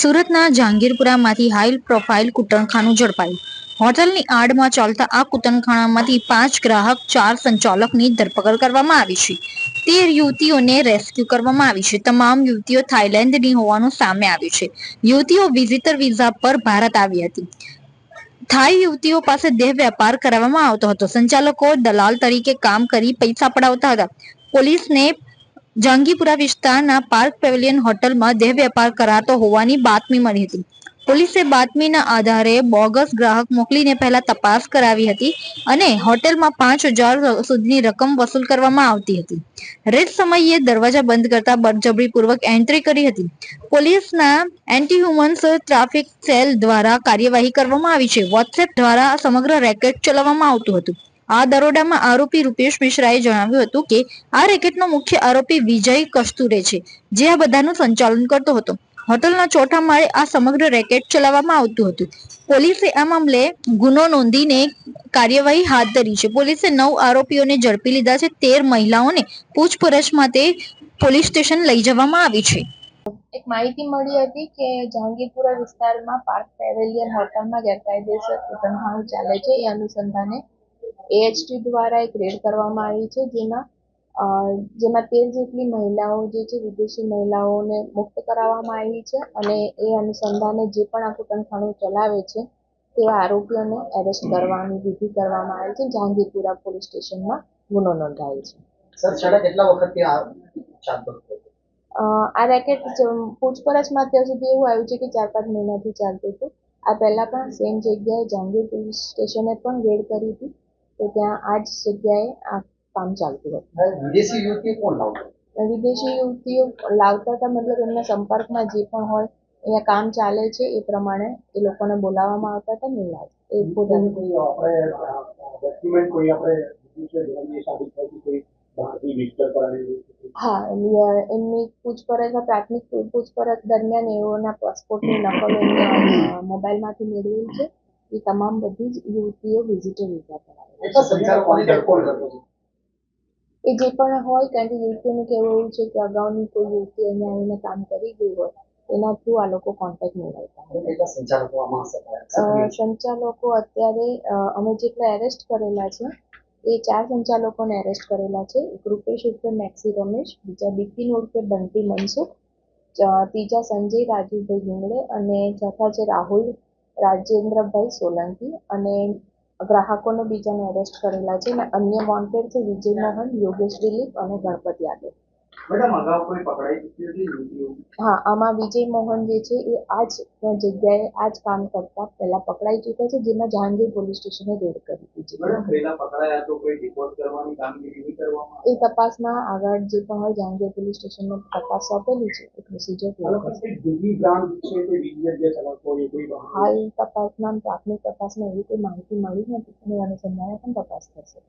સુરતના જહાંગીરપુરામાંથી high profile કુટણખાનું ઝડપાયું. હોટલની આડમાં ચાલતા આ કૂટણખાનામાંથી પાંચ ગ્રાહક, ચાર સંચાલકની ધરપકડ કરવામાં આવી છે. તેર યુવતીઓને રેસ્ક્યુ કરવામાં આવી છે. તમામ યુવતીઓ થાઈલેન્ડની હોવાનું સામે આવ્યું છે. યુવતીઓ વિઝિટર વિઝા પર ભારત આવી હતી. થાઈ યુવતીઓ પાસે દેહ વેપાર કરાવવામાં આવતો હતો. સંચાલકો દલાલ તરીકે કામ કરી પૈસા પડાવતા હતા. પોલીસને જંગીપુરા વિસ્તારના પાર્ક પેવેલિયન હોટલમાં દેહ વેપાર કરાતો હોવાની બાતમી મળી હતી. પોલીસે બાતમીના આધારે બોગસ ગ્રાહક મોકલીને પહેલા તપાસ કરાવી હતી અને હોટેલમાં પાંચ હજાર સુધીની રકમ વસૂલ કરવામાં આવતી હતી. રેડ સમયે દરવાજા બંધ કરતા બળજબરીપૂર્વક એન્ટ્રી કરી હતી. પોલીસના એન્ટી હ્યુમન્સ ટ્રાફિક સેલ દ્વારા કાર્યવાહી કરવામાં આવી છે. વોટ્સએપ દ્વારા સમગ્ર રેકેટ ચલાવવામાં આવતું હતું. આ દરોડામાં આરોપી રૂપેશ મિશ્રાએ જણાવ્યું હતું કે આ રેકેટનો મુખ્ય આરોપી વિજય કસ્તુરે છે, જે આ બધાનું સંચાલન કરતો હતો. હોટલના ચોથા માળે આ સમગ્ર રેકેટ ચલાવવામાં આવતું હતું. પોલીસે આ મામલે ગુનો નોંધીને કાર્યવાહી હાથ ધરી છે. પોલીસે નવ આરોપીઓને ઝડપી લીધા છે. તેર મહિલાઓને પૂછપરછ માટે પોલીસ સ્ટેશન લઈ જવામાં આવી છે. એક માહિતી મળી હતી કે જહાંગીરપુરા વિસ્તારમાં પાર્ક પેવેલિયન હોટલમાં ગેરકાયદેસર ચાલે છે. એ અનુસંધાને એએચટી દ્વારા એક રેડ કરવામાં આવી છે જેમાં જેમાં તેર જેટલી મહિલાઓ જે છે વિદેશી મહિલાઓને મુક્ત કરાવવામાં આવી છે અને એ અનુસંધાને જે પણ આ કૂટનખાણું ચલાવે છે તેવા આરોપીઓને એરેસ્ટ કરવાની વિધિ કરવામાં આવી છે જહાંગીરપુરા પોલીસ સ્ટેશનમાં ગુનો નોંધાયો છે. સર છેલ્લા કેટલા વખતથી આ ચાલતો હતો અ, આ રેકેટ પૂછપરછમાં અત્યાર સુધી એવું આવ્યું છે કે ચાર પાંચ મહિનાથી ચાલતું હતું. આ પહેલા પણ સેમ જગ્યાએ જહાંગીર પોલીસ સ્ટેશને પણ રેડ કરી હતી. તો ત્યાં આ જ જગ્યાએ આ કામ ચાલતું હતું. વિદેશી યુવતીઓ કોણ લાવતા? વિદેશી યુવતીઓ લાવતા હતા મતલબ એમના સંપર્કમાં જે પણ હોય અહીંયા કામ ચાલે છે એ પ્રમાણે એ લોકોને બોલાવવામાં આવતા હતા નહીં લાવતા. એ પોતાનું કોઈ આપણે ડોક્યુમેન્ટ કોઈ આપણે હા એમની પૂછપરછ પ્રાથમિક પૂછપરછ દરમિયાન એઓના પાસપોર્ટની નકલો મોબાઈલમાંથી મેળવેલ છે. એ તમામ બધી જ યુવતીઓ વિઝિટર વિઝા કરાવે એ જે પણ હોય કારણ કે યુવતીઓનું કહેવું એવું છે કે અગાઉની કોઈ યુવતી અહીંયા આવીને કામ કરી ગઈ હોય એના થ્રુ આ લોકો કોન્ટેક્ટ મેળવતા. સંચાલકો અત્યારે અમે જેટલા એરેસ્ટ કરેલા છે એ ચાર સંચાલકોને એરેસ્ટ કરેલા છે. એક રૂપેશ ઉર્ફે મેક્સી રમેશ બીજા બિપિન ઉર્ફે બંટી મનસુખ ત્રીજા સંજય રાજુભાઈ હિંગળે અને ચોથા છે રાહુલ રાજેન્દ્રભાઈ સોલંકી અને ગ્રાહકોને બીજાને એરેસ્ટ કરેલા છે અને અન્ય વોન્ટેડ છે વિજય મોહન યોગેશ દિલીપ અને ગણપત યાદવ હા આમાં વિજય મોહન જે છે એ આ જ જગ્યાએ આ જ કામ કરતા પહેલા પકડાઈ ચૂક્યા છે જેમાં જહાંગીર પોલીસ સ્ટેશને રેડ કરી દીધી એ તપાસમાં આગળ જે પણ હોય જહાંગીર પોલીસ સ્ટેશનને તપાસ સોંપેલી છે એ પ્રોસિજર હાલ તપાસમાં પ્રાથમિક તપાસમાં એવી કોઈ માહિતી મળી નથી અને અનુસંધાને પણ તપાસ થશે